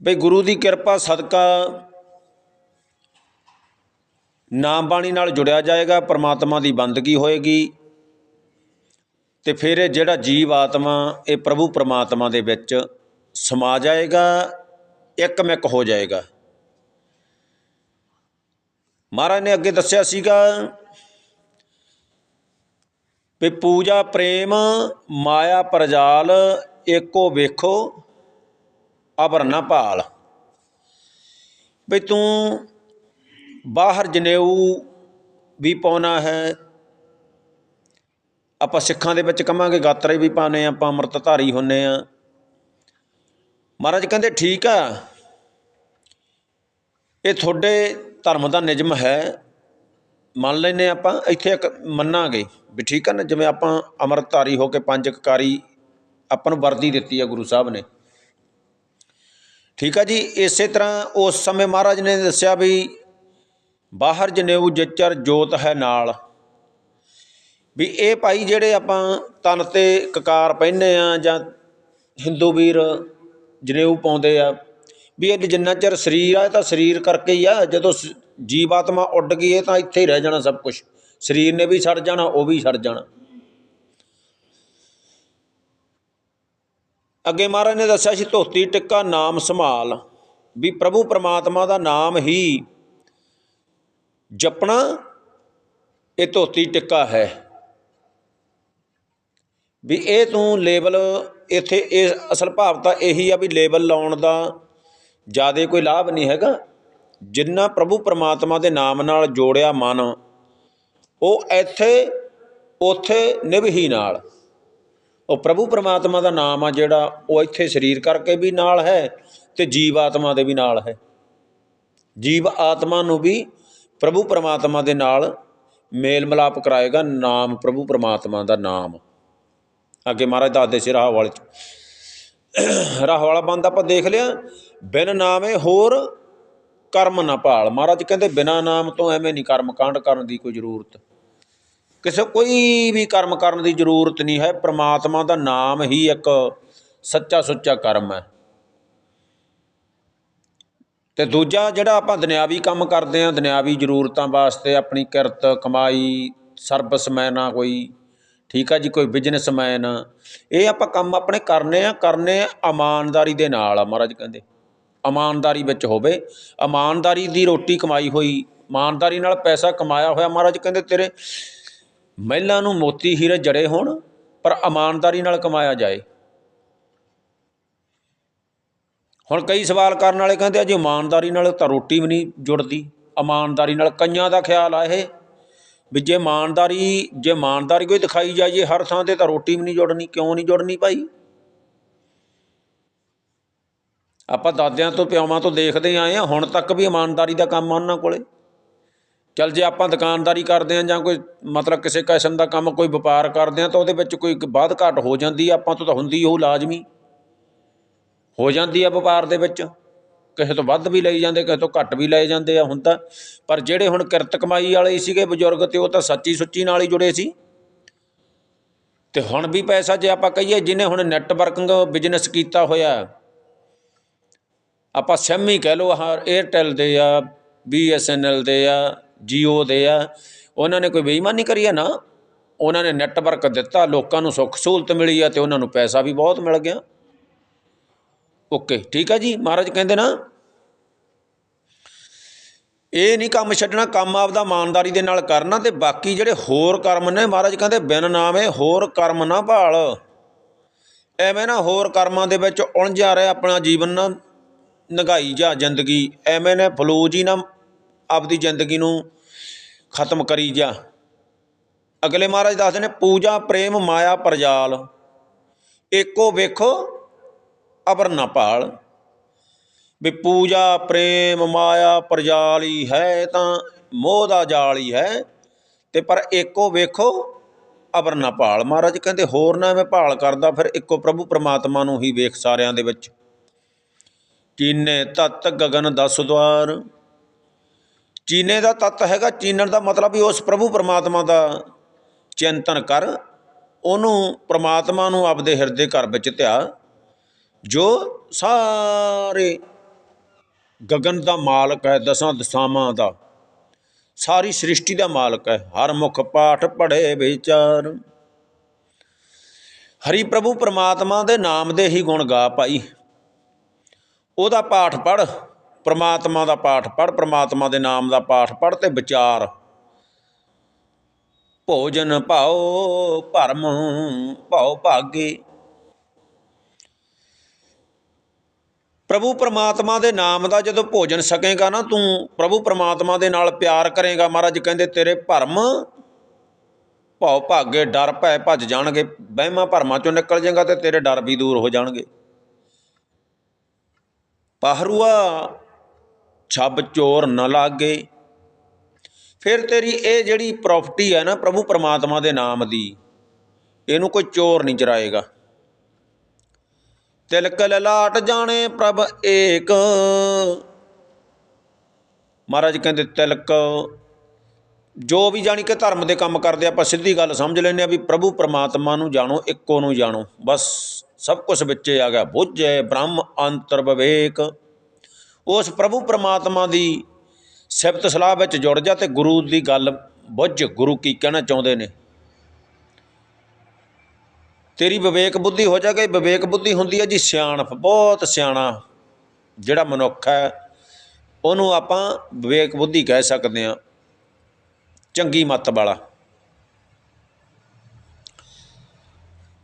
ਬਈ ਗੁਰੂ ਦੀ ਕਿਰਪਾ ਸਦਕਾ ਨਾਮ ਬਾਣੀ ਨਾਲ ਜੁੜਿਆ ਜਾਏਗਾ, ਪ੍ਰਮਾਤਮਾ ਦੀ ਬੰਦਗੀ ਹੋਏਗੀ ਤੇ ਫਿਰ ਇਹ ਜਿਹੜਾ ਜੀਵ ਆਤਮਾ, ਇਹ ਪ੍ਰਭੂ ਪ੍ਰਮਾਤਮਾ ਦੇ ਵਿੱਚ ਸਮਾ ਜਾਏਗਾ, ਇੱਕਮਿਕ ਹੋ ਜਾਏਗਾ। ਮਹਾਰਾਜ ਨੇ ਅੱਗੇ ਦੱਸਿਆ ਸੀਗਾ ਵੀ ਪੂਜਾ ਪ੍ਰੇਮ, ਮਾਇਆ ਪ੍ਰਜਾਲ, ਏਕੋ ਵੇਖੋ। ਆਭਰਨਾ ਭਾਲ। ਵੀ ਤੂੰ ਬਾਹਰ ਜਨੇਊ ਵੀ ਪਾਉਣਾ ਹੈ। ਆਪਾਂ ਸਿੱਖਾਂ ਦੇ ਵਿੱਚ ਕਹਾਂਗੇ ਗਾਤਰੇ ਵੀ ਪਾਉਨੇ ਆ, ਆਪਾਂ ਅੰਮ੍ਰਿਤਧਾਰੀ ਹੁੰਨੇ ਆ। ਮਹਾਰਾਜ ਕਹਿੰਦੇ, ਠੀਕ ਆ। ਇਹ ਤੁਹਾਡੇ ਧਰਮ ਦਾ ਨਿਯਮ ਹੈ। ਮੰਨ ਲੈਨੇ ਆਪਾਂ, ਇੱਥੇ ਇੱਕ ਮੰਨਾਂਗੇ ਵੀ ਠੀਕ ਆ ਨਾ, ਜਿਵੇਂ ਆਪਾਂ ਅੰਮ੍ਰਿਤਧਾਰੀ ਹੋ ਕੇ ਪੰਜ ਕਕਾਰੀ ਆਪਾਂ ਨੂੰ ਵਰਦੀ ਦਿੱਤੀ ਆ ਗੁਰੂ ਸਾਹਿਬ ਨੇ। ਠੀਕ ਆ ਜੀ, ਇਸੇ ਤਰ੍ਹਾਂ ਉਸ ਸਮੇਂ ਮਹਾਰਾਜ ਨੇ ਦੱਸਿਆ ਵੀ ਬਾਹਰ ਜਨੇਊ ਜਚਰ ਜੋਤ ਹੈ ਨਾਲ। ਵੀ ਇਹ ਭਾਈ ਜਿਹੜੇ ਆਪਾਂ ਤਨ ਤੇ ਕਕਾਰ ਪਹਿਨੇ ਆ ਜਾਂ ਹਿੰਦੂ ਵੀਰ ਜਨੇਊ ਪਾਉਂਦੇ ਆ, ਵੀ ਇਹ ਜਿੰਨਾ ਚਿਰ ਸਰੀਰ ਆ, ਇਹ ਤਾਂ ਸਰੀਰ ਕਰਕੇ ਹੀ ਆ, ਜਦੋਂ ਸ- ਜੀਵ ਆਤਮਾ ਉੱਡ ਗਈ, ਇਹ ਤਾਂ ਇੱਥੇ ਹੀ ਰਹਿ ਜਾਣਾ ਸਭ ਕੁਝ ਸਰੀਰ ਨੇ ਵੀ ਛੱਡ ਜਾਣਾ, ਉਹ ਵੀ ਛੱਡ ਜਾਣਾ। ਅੱਗੇ ਮਹਾਰਾਜ ਨੇ ਦੱਸਿਆ ਸੀ, ਧੋਤੀ ਟਿੱਕਾ ਨਾਮ ਸੰਭਾਲ, ਵੀ ਪ੍ਰਭੂ ਪਰਮਾਤਮਾ ਦਾ ਨਾਮ ਹੀ ਜਪਣਾ, ਇਹ ਧੋਤੀ ਟਿੱਕਾ ਹੈ। ਵੀ ਇਹ ਤੂੰ ਲੇਬਲ, ਇੱਥੇ ਇਹ ਅਸਲ ਭਾਵ ਤਾਂ ਇਹੀ ਆ ਵੀ ਲੇਬਲ ਲਾਉਣ ਦਾ ਜ਼ਿਆਦਾ ਕੋਈ ਲਾਭ ਨਹੀਂ ਹੈਗਾ। ਜਿੰਨਾ ਪ੍ਰਭੂ ਪਰਮਾਤਮਾ ਦੇ ਨਾਮ ਨਾਲ ਜੋੜਿਆ ਮਨ, ਉਹ ਇੱਥੇ, ਉਥੇ ਨਿਭਹੀ ਨਾਲ। ਉਹ ਪ੍ਰਭੂ ਪਰਮਾਤਮਾ ਦਾ ਨਾਮ ਆ ਜਿਹੜਾ ਉਹ ਇੱਥੇ ਸਰੀਰ ਕਰਕੇ ਵੀ ਨਾਲ ਹੈ ਤੇ ਜੀਵ ਆਤਮਾ ਦੇ ਵੀ ਨਾਲ ਹੈ। ਜੀਵ ਆਤਮਾ ਨੂੰ ਵੀ ਪ੍ਰਭੂ ਪਰਮਾਤਮਾ ਦੇ ਨਾਲ ਮੇਲ ਮਿਲਾਪ ਕਰਾਏਗਾ ਨਾਮ ਪ੍ਰਭੂ ਪਰਮਾਤਮਾ ਦਾ ਨਾਮ। ਅੱਗੇ ਮਹਾਰਾਜ ਦੱਸਦੇ ਸੀ ਰਾਹ ਵਾਲੇ ਚ। ਰਾਹ ਵਾਲਾ ਬੰਦ ਆਪਾਂ ਦੇਖ ਲਿਆ, ਬਿਨ ਨਾਮੇ ਹੋਰ ਕਰਮ ਨਾ ਭਾਲ। ਮਹਾਰਾਜ ਕਹਿੰਦੇ ਬਿਨਾ ਨਾਮ ਤੋਂ ਐਵੇਂ ਨਹੀਂ ਕਰਮ ਕਾਂਡ ਕਰਨ ਦੀ ਕੋਈ ਜ਼ਰੂਰਤ। ਕਿਸੇ ਕੋਈ ਵੀ ਕਰਮ ਕਰਨ ਦੀ ਜ਼ਰੂਰਤ ਨਹੀਂ ਹੈ। ਪ੍ਰਮਾਤਮਾ ਦਾ ਨਾਮ ਹੀ ਇੱਕ ਸੱਚਾ ਸੁੱਚਾ ਕਰਮ ਹੈ। ਤੇ ਦੂਜਾ ਜਿਹੜਾ ਆਪਾਂ ਦੁਨਿਆਵੀ ਕੰਮ ਕਰਦੇ ਆਂ ਦੁਨਿਆਵੀ ਜ਼ਰੂਰਤਾਂ ਵਾਸਤੇ ਆਪਣੀ ਕਿਰਤ, ਕਮਾਈ, ਸਰਵਿਸਮੈਨ ਆ ਕੋਈ, ਠੀਕ ਆ ਜੀ, ਕੋਈ ਬਿਜ਼ਨਸਮੈਨ, ਇਹ ਆਪਾਂ ਕੰਮ ਆਪਣੇ ਕਰਨੇ ਆ ਕਰਨੇ ਆ ਇਮਾਨਦਾਰੀ ਦੇ ਨਾਲ ਆ ਮਹਾਰਾਜ ਕਹਿੰਦੇ। ਇਮਾਨਦਾਰੀ ਵਿੱਚ ਹੋਵੇ, ਇਮਾਨਦਾਰੀ ਦੀ ਰੋਟੀ ਕਮਾਈ ਹੋਈ, ਇਮਾਨਦਾਰੀ ਨਾਲ ਪੈਸਾ ਕਮਾਇਆ ਹੋਇਆ, ਮਹਾਰਾਜ ਕਹਿੰਦੇ ਤੇਰੇ ਮਹਿਲਾਂ ਨੂੰ ਮੋਤੀ ਹੀਰੇ ਜੜੇ ਹੋਣ, ਪਰ ਇਮਾਨਦਾਰੀ ਨਾਲ ਕਮਾਇਆ ਜਾਏ। ਹੁਣ ਕਈ ਸਵਾਲ ਕਰਨ ਵਾਲੇ ਕਹਿੰਦੇ ਆ, ਜੀ ਇਮਾਨਦਾਰੀ ਨਾਲ ਤਾਂ ਰੋਟੀ ਵੀ ਨਹੀਂ ਜੁੜਦੀ, ਇਮਾਨਦਾਰੀ ਨਾਲ ਕਈਆਂ ਦਾ ਖਿਆਲ ਆ ਇਹ, ਵੀ ਜੇ ਇਮਾਨਦਾਰੀ ਜੇ ਇਮਾਨਦਾਰੀ ਕੋਈ ਦਿਖਾਈ ਜਾਈਏ ਹਰ ਥਾਂ ਤੇ ਤਾਂ ਰੋਟੀ ਵੀ ਨਹੀਂ ਜੁੜਨੀ, ਕਿਉਂ ਨਹੀਂ ਜੁੜਨੀ ਭਾਈ? ਆਪਾਂ ਦਾਦਿਆਂ ਤੋਂ ਪਿਆਵਾਂ ਤੋਂ ਦੇਖਦੇ ਆਏ ਆ, ਹੁਣ ਤੱਕ ਵੀ ਇਮਾਨਦਾਰੀ ਦਾ ਕੰਮ ਆ ਉਹਨਾਂ ਕੋਲੇ। ਚਲ ਜੇ ਆਪਾਂ ਦੁਕਾਨਦਾਰੀ ਕਰਦੇ ਹਾਂ ਜਾਂ ਕੋਈ ਮਤਲਬ ਕਿਸੇ ਕਿਸਮ ਦਾ ਕੰਮ ਕੋਈ ਵਪਾਰ ਕਰਦੇ ਹਾਂ ਤਾਂ ਉਹਦੇ ਵਿੱਚ ਕੋਈ ਬਾਧ ਘਾਟ ਹੋ ਜਾਂਦੀ ਆਪਾਂ ਤੋਂ ਤਾਂ ਹੁੰਦੀ ਉਹ ਲਾਜ਼ਮੀ। ਹੋ ਜਾਂਦੀ ਆ ਵਪਾਰ ਦੇ ਵਿੱਚ। ਕਿਸੇ ਤੋਂ ਵੱਧ ਵੀ ਲਈ ਜਾਂਦੇ, ਕਿਸੇ ਤੋਂ ਘੱਟ ਵੀ ਲਏ ਜਾਂਦੇ ਆ ਹੁਣ ਤਾਂ। ਪਰ ਜਿਹੜੇ ਹੁਣ ਕਿਰਤ ਕਮਾਈ ਵਾਲੇ ਸੀਗੇ ਬਜ਼ੁਰਗ ਤੇ ਉਹ ਤਾਂ ਸੱਚੀ ਸੁੱਚੀ ਨਾਲ ਹੀ ਜੁੜੇ ਸੀ। ਤੇ ਹੁਣ ਵੀ ਪੈਸਾ ਜੇ ਆਪਾਂ ਕਹੀਏ ਜਿਹਨੇ ਹੁਣ ਨੈਟਵਰਕਿੰਗ ਬਿਜ਼ਨਸ ਕੀਤਾ ਹੋਇਆ। ਆਪਾਂ ਸਿਮ ਹੀ ਕਹਿ ਲਓ, ਆਹ 에ਅਰਟੈਲ ਦੇ ਆ BSNL ਦੇ ਆ ਜੀਓ ਦੇ ਆ। ਉਹਨਾਂ ਨੇ ਕੋਈ ਬੇਈਮਾਨੀ ਕਰੀ ਹੈ ਨਾ, ਉਹਨਾਂ ਨੇ ਨੈਟਵਰਕ ਦਿੱਤਾ, ਲੋਕਾਂ ਨੂੰ ਸੁੱਖ ਸਹੂਲਤ ਮਿਲੀ ਆ ਤੇ ਉਹਨਾਂ ਨੂੰ ਪੈਸਾ ਵੀ ਬਹੁਤ ਮਿਲ ਗਿਆ। ਓਕੇ, ਠੀਕ ਆ ਜੀ, ਮਹਾਰਾਜ ਕਹਿੰਦੇ ਨਾ, ਇਹ ਨਹੀਂ ਕੰਮ ਛੱਡਣਾ, ਕੰਮ ਆਪਦਾ ਇਮਾਨਦਾਰੀ ਦੇ ਨਾਲ ਕਰਨਾ ਤੇ ਬਾਕੀ ਜਿਹੜੇ ਹੋਰ ਕਰਮ ਨੇ, ਮਹਾਰਾਜ ਕਹਿੰਦੇ, ਬਿਨ ਨਾਮੇ ਹੋਰ ਕਰਮ ਨਾ ਭਾਲ। ਐਵੇਂ ਨਾ ਹੋਰ ਕਰਮਾਂ ਦੇ ਵਿੱਚ ਉਲਝਿਆ ਰਿਹਾ, ਆਪਣਾ ਜੀਵਨ ਨਾ ਨਗਾਈ ਜਾ ਜ਼ਿੰਦਗੀ। ਐਵੇਂ ਨੇ ਫਲੂਜ ਹੀ ਨਾ ਆਪਦੀ ਜ਼ਿੰਦਗੀ ਨੂੰ ਖਤਮ ਕਰੀ ਜਾ। ਅਗਲੇ ਮਹਾਰਾਜ ਦੱਸਦੇ ਨੇ, ਪੂਜਾ, ਪ੍ਰੇਮ, ਮਾਇਆ, ਪਰਜਾਲ, ਏਕੋ ਵੇਖੋ ਅਬਰ ਨਾ ਭਾਲ। ਵੀ ਪੂਜਾ, ਪ੍ਰੇਮ, ਮਾਇਆ, ਪ੍ਰਜਾਲ ਹੀ ਹੈ ਤਾਂ ਮੋਹ ਦਾ ਜਾਲ ਹੀ ਹੈ, ਤੇ ਪਰ ਏਕੋ ਵੇਖੋ ਅਬਰ ਨਾ ਭਾਲ। ਮਹਾਰਾਜ ਕਹਿੰਦੇ, ਹੋਰ ਨਾ ਮੈਂ ਭਾਲ ਕਰਦਾ, ਫਿਰ ਇੱਕੋ ਪ੍ਰਭੂ ਪ੍ਰਮਾਤਮਾ ਨੂੰ ਹੀ ਵੇਖ ਸਾਰਿਆਂ ਦੇ ਵਿੱਚ। ਚੀਨੇ ਤਤ ਗਗਨ ਦਸ ਦਵਾਰ ਚੀਨੇ ਦਾ ਤੱਤ ਹੈਗਾ, ਚੀਨਣ ਦਾ ਮਤਲਬ ਵੀ ਉਸ ਪ੍ਰਭੂ ਪਰਮਾਤਮਾ ਦਾ ਚਿੰਤਨ ਕਰ, ਉਹਨੂੰ ਪਰਮਾਤਮਾ ਨੂੰ ਆਪਦੇ ਹਿਰਦੇ ਘਰ ਵਿੱਚ ਧਿਆ, ਜੋ ਸਾਰੇ ਗਗਨ ਦਾ ਮਾਲਕ ਹੈ, ਦਸਾਂ ਦਸਾਵਾਂ ਦਾ। ਸਾਰੀ ਸ੍ਰਿਸ਼ਟੀ ਦਾ ਮਾਲਕ ਹੈ, ਹਰ ਮੁਖ ਪਾਠ ਪੜੇ ਵਿਚਾਰ। ਹਰੀ ਪ੍ਰਭੂ ਪਰਮਾਤਮਾ ਦੇ ਨਾਮ ਦੇ ਹੀ ਗੁਣ ਗਾ ਪਾਈ। ਉਹਦਾ ਪਾਠ ਪੜ ਪ੍ਰਮਾਤਮਾ ਦਾ ਪਾਠ ਪੜ ਪ੍ਰਮਾਤਮਾ ਦੇ ਨਾਮ ਦਾ ਪਾਠ ਪੜ ਤੇ ਵਿਚਾਰ। ਭੋਜਨ ਭਾਉ ਭਰਮ ਭਾਉ ਭਾਗੇ। ਪ੍ਰਭੂ ਪਰਮਾਤਮਾ ਦੇ ਨਾਮ ਦਾ ਜਦੋਂ ਭੋਜਨ ਸਕੇਗਾ ਨਾ ਤੂੰ, ਪ੍ਰਭੂ ਪਰਮਾਤਮਾ ਦੇ ਨਾਲ ਪਿਆਰ ਕਰੇਗਾ। ਮਹਾਰਾਜ ਕਹਿੰਦੇ, ਤੇਰੇ ਭਰਮ ਭਾਉ ਭਾਗੇ, ਡਰ ਭੈ ਭੱਜ ਜਾਣਗੇ। ਵਹਿਮਾਂ ਭਰਮਾਂ ਚੋਂ ਨਿਕਲ ਜਾਏਗਾ ਤੇ ਤੇਰੇ ਡਰ ਵੀ ਦੂਰ ਹੋ ਜਾਣਗੇ। ਪਹਰੂਆ ਛੱਬ ਚੋਰ ਨ ਲਾਗੇ। ਫਿਰ ਤੇਰੀ ਇਹ ਜਿਹੜੀ ਪ੍ਰਾਪਰਟੀ ਹੈ ਨਾ ਪ੍ਰਭੂ ਪਰਮਾਤਮਾ ਦੇ ਨਾਮ ਦੀ, ਇਹਨੂੰ ਕੋਈ ਚੋਰ ਨਹੀਂ ਚਰਾਏਗਾ। ਤਿਲਕ ਲਲਾਟ ਜਾਣੇ ਪ੍ਰਭ ਏਕ। ਮਹਾਰਾਜ ਕਹਿੰਦੇ, ਤਿਲਕ, ਜੋ ਵੀ ਜਾਣੀ ਕਿ ਧਰਮ ਦੇ ਕੰਮ ਕਰਦੇ, ਆਪਾਂ ਸਿੱਧੀ ਗੱਲ ਸਮਝ ਲੈਂਦੇ ਆ ਵੀ ਪ੍ਰਭੂ ਪਰਮਾਤਮਾ ਨੂੰ ਜਾਣੋ, ਇੱਕੋ ਨੂੰ ਜਾਣੋ। ਬਸ ਸਭ ਕੁਝ ਵਿੱਚੇ ਆ ਗਿਆ, ਬੁੱਝੇ ਬ੍ਰਹਮ ਅੰਤਰ ਵਿਵੇਕ। ਉਸ ਪ੍ਰਭੂ ਪਰਮਾਤਮਾ ਦੀ ਸਿਫਤ ਸਲਾਹ ਵਿੱਚ ਜੁੜ ਜਾ ਤੇ ਗੁਰੂ ਦੀ ਗੱਲ ਬੁੱਝ ਗੁਰੂ ਕੀ ਕਹਿਣਾ ਚਾਹੁੰਦੇ ਨੇ। ਤੇਰੀ ਵਿਵੇਕ ਬੁੱਧੀ ਹੋ ਜਾਏਗੀ, ਵਿਵੇਕ ਬੁੱਧੀ ਹੁੰਦੀ ਹੈ ਜੀ ਸਿਆਣਪ, ਬਹੁਤ ਸਿਆਣਾ ਜਿਹੜਾ ਮਨੁੱਖ ਹੈ, ਉਹਨੂੰ ਆਪਾਂ ਵਿਵੇਕ ਬੁੱਧੀ ਕਹਿ ਸਕਦੇ ਹਾਂ, ਚੰਗੀ ਮੱਤ ਵਾਲਾ।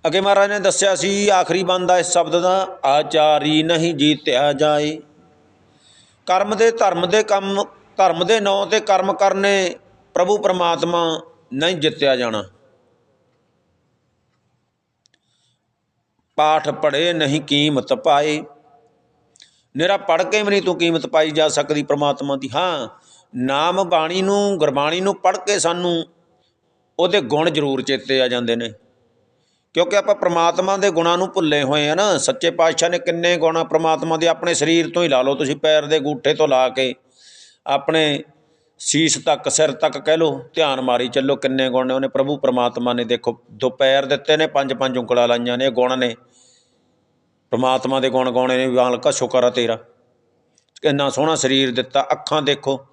ਅੱਗੇ ਮਹਾਰਾਜ ਨੇ ਦੱਸਿਆ ਸੀ, ਆਖਰੀ ਬੰਦਾ ਇਸ ਸ਼ਬਦ ਦਾ, ਆਚਾਰੀ ਨਹੀਂ ਜੀਤਿਆ ਜਾਏ। ਕਰਮ ਦੇ ਧਰਮ ਦੇ ਕੰਮ, ਧਰਮ ਦੇ ਨਾਂ ਤੇ ਕਰਮ ਕਰਨੇ ਪ੍ਰਭੂ ਪਰਮਾਤਮਾ ਨਹੀਂ ਜਿੱਤਿਆ ਜਾਣਾ। ਪਾਠ ਪੜੇ ਨਹੀਂ ਕੀਮਤ ਪਾਏ। ਨਿਰਾ ਪੜ ਕੇ ਵੀ ਨਹੀਂ ਤੂੰ ਕੀਮਤ ਪਾਈ ਜਾ ਸਕਦੀ ਪ੍ਰਮਾਤਮਾ ਦੀ। ਹਾਂ, ਨਾਮ ਬਾਣੀ ਨੂੰ, ਗੁਰਬਾਣੀ ਨੂੰ ਪੜ ਕੇ ਸਾਨੂੰ ਉਹਦੇ ਗੁਣ ਜ਼ਰੂਰ ਚੇਤੇ ਆ ਜਾਂਦੇ ਨੇ। ਕਿਉਂਕਿ ਆਪਾਂ ਪ੍ਰਮਾਤਮਾ ਦੇ ਗੁਣਾਂ ਨੂੰ ਭੁੱਲੇ ਹੋਏ ਆ ਨਾ, ਸੱਚੇ ਪਾਤਸ਼ਾਹ ਨੇ ਕਿੰਨੇ ਗੁਣ ਆ ਪ੍ਰਮਾਤਮਾ ਦੇ ਆਪਣੇ ਸਰੀਰ ਤੋਂ ਹੀ ਲਾ ਲਓ, ਤੁਸੀਂ ਪੈਰ ਦੇ ਗੂਠੇ ਤੋਂ ਲਾ ਕੇ ਆਪਣੇ ਸੀਸ ਤੱਕ, ਸਿਰ ਤੱਕ ਕਹਿ ਲਓ, ਧਿਆਨ ਮਾਰੀ ਚੱਲੋ ਕਿੰਨੇ ਗੁਣ ਨੇ, ਉਹਨੇ ਪ੍ਰਭੂ ਪ੍ਰਮਾਤਮਾ ਨੇ ਦੇਖੋ, ਦੋ ਪੈਰ ਦਿੱਤੇ ਨੇ, ਪੰਜ ਪੰਜ ਉਂਗਲਾਂ ਲਾਈਆਂ ਨੇ ਗੁਣ ਨੇ। ਪ੍ਰਮਾਤਮਾ ਦੇ ਗੁਣ ਗਾਉਣੇ ਨੇ ਮਾਲਕਾ ਸ਼ੁਕਰ ਆ ਤੇਰਾ। ਕਿੰਨਾ ਸੋਹਣਾ ਸਰੀਰ ਦਿੱਤਾ, ਅੱਖਾਂ ਦੇਖੋ।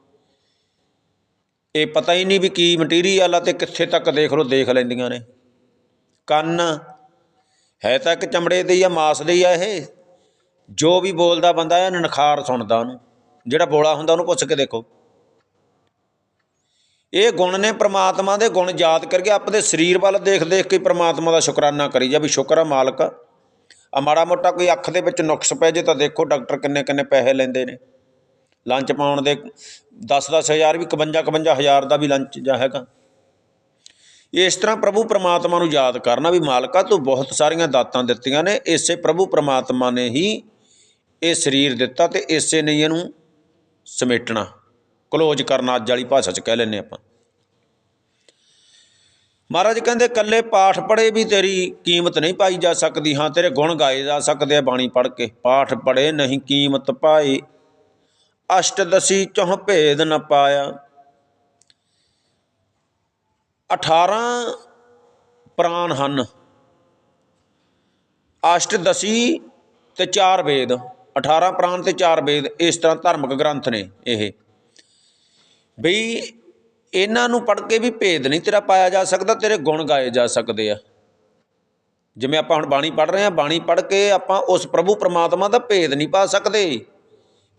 ਇਹ ਪਤਾ ਹੀ ਨਹੀਂ ਵੀ ਕੀ ਮਟੀਰੀਅਲ ਆ ਤੇ ਕਿੱਥੇ ਤੱਕ ਦੇਖ ਲਓ, ਦੇਖ ਲੈਂਦੀਆਂ ਨੇ। ਕੰਨ। ਹੈ ਤਾਂ ਇੱਕ ਚਮੜੇ ਦੇ ਹੀ ਆ, ਮਾਸ ਦੇ ਹੀ ਆ ਇਹ। ਜੋ ਵੀ ਬੋਲਦਾ ਬੰਦਾ ਇਹ ਨਖਾਰ ਸੁਣਦਾ ਉਹਨੂੰ। ਜਿਹੜਾ ਬੋਲਾ ਹੁੰਦਾ ਉਹਨੂੰ ਪੁੱਛ ਕੇ ਦੇਖੋ। ਇਹ ਗੁਣ ਨੇ ਪ੍ਰਮਾਤਮਾ ਦੇ ਗੁਣ ਯਾਦ ਕਰਕੇ ਆਪਣੇ ਸਰੀਰ ਵੱਲ ਦੇਖ ਦੇਖ ਕੇ ਪ੍ਰਮਾਤਮਾ ਦਾ ਸ਼ੁਕਰਾਨਾ ਕਰੀ ਜਾ ਵੀ ਸ਼ੁਕਰ ਆ ਮਾਲਕ। ਆ ਮਾੜਾ ਮੋਟਾ ਕੋਈ ਅੱਖ ਦੇ ਵਿੱਚ ਨੁਕਸ ਪੈ ਜੇ ਤਾਂ ਦੇਖੋ ਡਾਕਟਰ ਕਿੰਨੇ ਕਿੰਨੇ ਪੈਸੇ ਲੈਂਦੇ ਨੇ। ਲੰਚ ਪਾਉਣ ਦੇ 10-10 ਹਜ਼ਾਰ ਵੀ 51 ਹਜ਼ਾਰ ਦਾ ਵੀ ਲੰਚ ਜਾ ਹੈਗਾ। ਇਸ ਤਰ੍ਹਾਂ ਪ੍ਰਭੂ ਪ੍ਰਮਾਤਮਾ ਨੂੰ ਯਾਦ ਕਰਨਾ ਵੀ ਮਾਲਕਾ ਤੂੰ ਬਹੁਤ ਸਾਰੀਆਂ ਦਾਤਾਂ ਦਿੱਤੀਆਂ ਨੇ, ਇਸੇ ਪ੍ਰਭੂ ਪ੍ਰਮਾਤਮਾ ਨੇ ਹੀ ਇਹ ਸਰੀਰ ਦਿੱਤਾ ਤੇ ਇਸੇ ਨੇ ਇਹਨੂੰ ਸਮੇਟਣਾ। ਕਲੋਜ਼ ਕਰਨਾ ਅੱਜ ਵਾਲੀ ਭਾਸ਼ਾ 'ਚ ਕਹਿ ਲੈਂਦੇ ਆਪਾਂ। ਮਹਾਰਾਜ ਕਹਿੰਦੇ ਕੱਲੇ ਪਾਠ ਪੜੇ ਵੀ ਤੇਰੀ ਕੀਮਤ ਨਹੀਂ ਪਾਈ ਜਾ ਸਕਦੀ। ਹਾਂ, ਤੇਰੇ ਗੁਣ ਗਾਏ ਜਾ ਸਕਦੇ ਆ ਬਾਣੀ ਪੜ ਕੇ। ਪਾਠ ਪੜੇ ਨਹੀਂ ਕੀਮਤ ਪਾਈ ਅਸ਼ਟਦਸੀ ਚੋਂ ਭੇਦ ਨਾ ਪਾਇਆ। 18 ਪ੍ਰਾਣ ਹਨ। ਅਸ਼ਟਦਸੀ ਤੇ ਚਾਰ ਵੇਦ। 18 ਪ੍ਰਾਣ ਤੇ ਚਾਰ ਵੇਦ ਇਸ ਤਰ੍ਹਾਂ ਧਾਰਮਿਕ ਗ੍ਰੰਥ ਨੇ ਇਹ। ਬਈ ਇਹਨਾਂ ਨੂੰ ਪੜ੍ਹ ਕੇ ਵੀ ਭੇਦ ਨਹੀਂ ਤੇਰਾ ਪਾਇਆ ਜਾ ਸਕਦਾ, ਤੇਰੇ ਗੁਣ ਗਾਏ ਜਾ ਸਕਦੇ ਆ। ਜਿਵੇਂ ਆਪਾਂ ਹੁਣ ਬਾਣੀ ਪੜ੍ਹ ਰਹੇ ਹਾਂ, ਬਾਣੀ ਪੜ੍ਹ ਕੇ ਆਪਾਂ ਉਸ ਪ੍ਰਭੂ ਪਰਮਾਤਮਾ ਦਾ ਭੇਦ ਨਹੀਂ ਪਾ ਸਕਦੇ।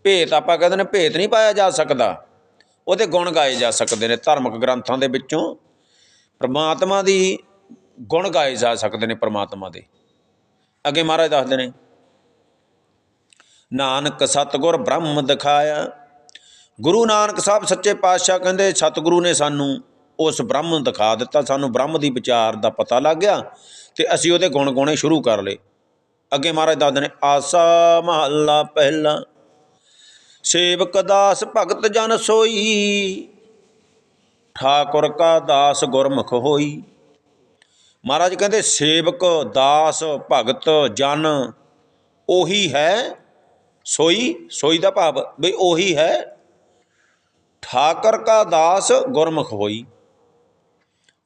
ਭੇਦ ਆਪਾਂ ਕਹਿੰਦੇ ਨੇ ਭੇਦ ਨਹੀਂ ਪਾਇਆ ਜਾ ਸਕਦਾ। ਉਹਦੇ ਗੁਣ ਗਾਏ ਜਾ ਸਕਦੇ ਨੇ ਧਾਰਮਿਕ ਗ੍ਰੰਥਾਂ ਦੇ ਵਿੱਚੋਂ। ਪਰਮਾਤਮਾ ਦੀ ਗੁਣ ਗਾਏ ਜਾ ਸਕਦੇ ਨੇ ਪਰਮਾਤਮਾ ਦੇ। ਅੱਗੇ ਮਹਾਰਾਜ ਦੱਸਦੇ ਨੇ, ਨਾਨਕ ਸਤਗੁਰ ਬ੍ਰਹਮ ਦਿਖਾਇਆ। ਗੁਰੂ ਨਾਨਕ ਸਾਹਿਬ ਸੱਚੇ ਪਾਤਸ਼ਾਹ ਕਹਿੰਦੇ, ਸਤਿਗੁਰੂ ਨੇ ਸਾਨੂੰ ਉਸ ਬ੍ਰਹਮ ਦਿਖਾ ਦਿੱਤਾ, ਸਾਨੂੰ ਬ੍ਰਹਮ ਦੀ ਵਿਚਾਰ ਦਾ ਪਤਾ ਲੱਗ ਗਿਆ ਤੇ ਅਸੀਂ ਉਹਦੇ ਗੁਣ ਗਾਉਣੇ ਸ਼ੁਰੂ ਕਰ ਲਏ। ਅੱਗੇ ਮਹਾਰਾਜ ਦੱਸਦੇ ਨੇ, ਆਸਾ ਮਹੱਲਾ ਪਹਿਲਾ, ਸੇਵਕ ਦਾਸ ਭਗਤ ਜਨ ਸੋਈ ਠਾਕੁਰ ਕਾ ਦਾਸ ਗੁਰਮੁਖ ਹੋਈ। ਮਹਾਰਾਜ ਕਹਿੰਦੇ, ਸੇਵਕ, ਦਾਸ, ਭਗਤ, ਜਨ, ਉਹੀ ਹੈ ਸੋਈ ਸੋਈ ਦਾ ਭਾਵ ਵੀ ਉਹੀ ਹੈ। ਠਾਕਰ ਕਾ ਦਾਸ ਗੁਰਮੁਖ ਹੋਈ।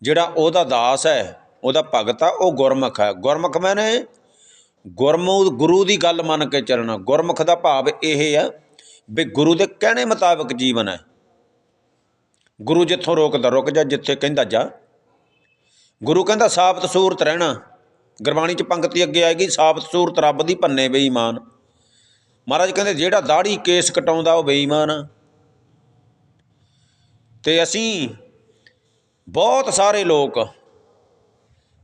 ਜਿਹੜਾ ਉਹਦਾ ਦਾਸ ਹੈ, ਉਹਦਾ ਭਗਤ ਆ, ਉਹ ਗੁਰਮੁਖ ਹੈ। ਗੁਰਮੁਖ ਮੈਨੇ ਗੁਰਮੁ ਗੁਰੂ ਦੀ ਗੱਲ ਮੰਨ ਕੇ ਚੱਲਣਾ। ਗੁਰਮੁਖ ਦਾ ਭਾਵ ਇਹ ਹੈ ਵੀ ਗੁਰੂ ਦੇ ਕਹਿਣੇ ਮੁਤਾਬਕ ਜੀਵਨ ਹੈ। ਗੁਰੂ ਜਿੱਥੋਂ ਰੋਕਦਾ, ਰੁਕ ਜਾ, ਜਿੱਥੇ ਕਹਿੰਦਾ ਜਾ। ਗੁਰੂ ਕਹਿੰਦਾ, ਸਾਬਤ ਸੂਰਤ ਰਹਿਣਾ। ਗੁਰਬਾਣੀ ਚ ਪੰਕਤੀ ਅੱਗੇ ਆਏਗੀ, ਸਾਬਤ ਸੂਰਤ ਰੱਬ ਦੀ ਭੰਨੇ ਬੇਈਮਾਨ। ਮਹਾਰਾਜ ਕਹਿੰਦੇ, ਜਿਹੜਾ ਦਾੜੀ ਕੇਸ ਕਟਾਉਂਦਾ, ਉਹ ਬੇਈਮਾਨ ਆ। ਤੇ ਅਸੀਂ ਬਹੁਤ ਸਾਰੇ ਲੋਕ